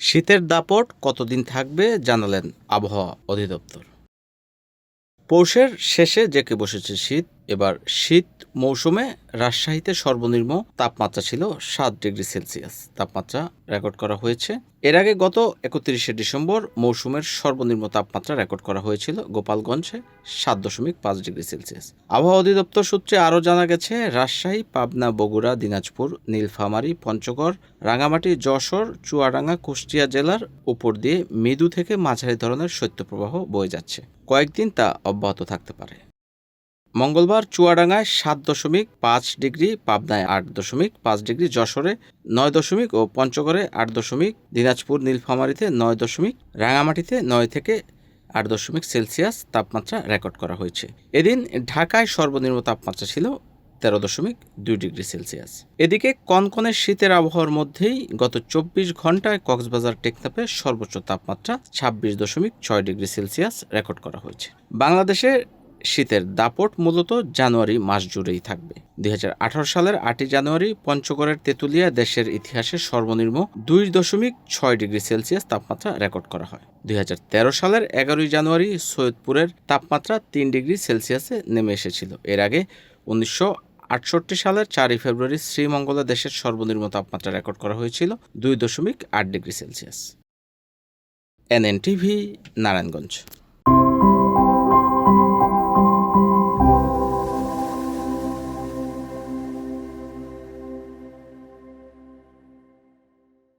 শীতের দাপট কতদিন থাকবে জানালেন আবহাওয়া অধিদপ্তর। পৌষের শেষে জেঁকে বসেছে শীত এবার শীত মৌসুমে রাজশাহীতে সর্বনিম্ন তাপমাত্রা ছিল সাত ডিগ্রি সেলসিয়াস। তাপমাত্রা রেকর্ড করা হয়েছে। এর আগে গত একত্রিশে ডিসেম্বর মৌসুমের সর্বনিম্ন তাপমাত্রা রেকর্ড করা হয়েছিল গোপালগঞ্জে সাত দশমিক পাঁচ ডিগ্রি সেলসিয়াস। আবহাওয়া অধিদপ্তর সূত্রে আরও জানা গেছে, রাজশাহী, পাবনা, বগুড়া, দিনাজপুর, নীলফামারী, পঞ্চগড় রাঙামাটি যশোর, চুয়াডাঙ্গা, কুষ্টিয়া জেলার উপর দিয়ে মৃদু থেকে মাঝারি ধরনের শৈত্যপ্রবাহ বয়ে যাচ্ছে। কয়েকদিন তা অব্যাহত থাকতে পারে। মঙ্গলবার চুয়াডাঙ্গায় সাত দশমিক পাঁচ ডিগ্রি, পাবনায় আট দশমিক পাঁচ ডিগ্রি, যশোরে নয় দশমিক ও পঞ্চগড়ে আট দশমিক, দিনাজপুর নীলফামারীতে নয় দশমিক রাঙামাটিতে নয় থেকে আট দশমিক সেলসিয়াস তাপমাত্রা রেকর্ড করা হয়েছে। এদিন ঢাকায় সর্বনিম্ন তাপমাত্রা ছিল তেরো দশমিক দুই ডিগ্রি সেলসিয়াস। এদিকে কনকনে শীতের আবহাওয়ার মধ্যেই গত চব্বিশ ঘন্টায় কক্সবাজার টেকনাপে সর্বোচ্চ তাপমাত্রা ছাব্বিশ দশমিক ছয় ডিগ্রি সেলসিয়াস রেকর্ড করা হয়েছে। বাংলাদেশে শীতের দাপট মূলত জানুয়ারি মাস জুড়েই থাকবে। দুই হাজার আঠারো সালের আটই জানুয়ারি পঞ্চগড়ের তেঁতুলিয়া দেশের ইতিহাসে সর্বনিম্ন দুই দশমিক ছয় ডিগ্রি সেলসিয়াস তাপমাত্রা রেকর্ড করা হয়। দু হাজার তেরো সালের এগারোই জানুয়ারি সৈয়দপুরের তাপমাত্রা তিন ডিগ্রি সেলসিয়াসে নেমে এসেছিল। এর আগে উনিশশো আটষট্টি সালের চারই ফেব্রুয়ারি শ্রীমঙ্গলা দেশের সর্বনিম্ন তাপমাত্রা রেকর্ড করা হয়েছিল দুই দশমিক আট ডিগ্রি সেলসিয়াস। এনএনটিভি, নারায়ণগঞ্জ।